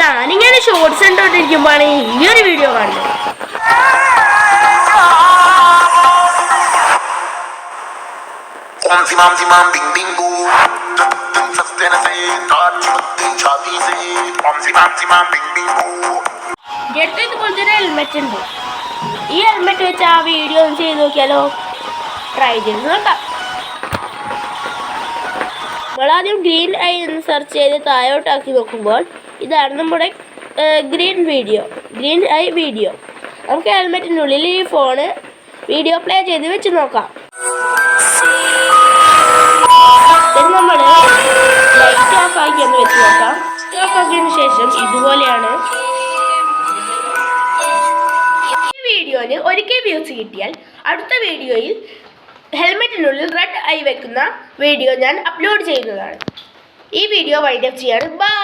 ഞാനിങ്ങനെ ഷോർട്സ് കണ്ടോണ്ടിരിക്കുമ്പോഴാണ് ഈ ഒരു വീഡിയോ കാണുന്നത്. ഹെൽമെറ്റ് ഉണ്ട്. ഈ ഹെൽമെറ്റ് വെച്ച് ആ വീഡിയോ ഒന്ന് ചെയ്ത് നോക്കിയാലോ? ട്രൈ ചെയ്ത് നോക്കാം. നമ്മളാദ്യം ഗ്രീൻ ഐ എന്ന് സെർച്ച് ചെയ്ത് താഴോട്ടാക്കി നോക്കുമ്പോൾ ഇതാണ് നമ്മുടെ green video green eye video നമുക്ക് ഹെൽമെറ്റിനുള്ളിൽ ഈ ഫോണ് വീഡിയോ പ്ലേ ചെയ്ത് വെച്ച് നോക്കാം. നമ്മൾ ലൈറ്റ് ഓഫ് ആക്കി എന്ന് വെച്ച് നോക്കാം. ഓഫ് ആക്കിയതിന് ശേഷം ഇതുപോലെയാണ്. വീഡിയോന് ഒരിക്കൽ വ്യൂസ് കിട്ടിയാൽ അടുത്ത വീഡിയോയിൽ ഹെൽമെറ്റിനുള്ളിൽ റെഡ് ഐ വെക്കുന്ന വീഡിയോ ഞാൻ അപ്ലോഡ് ചെയ്യുന്നതാണ്. ഈ വീഡിയോ വൈൻഡപ്പ് ചെയ്യാണ് ബൈ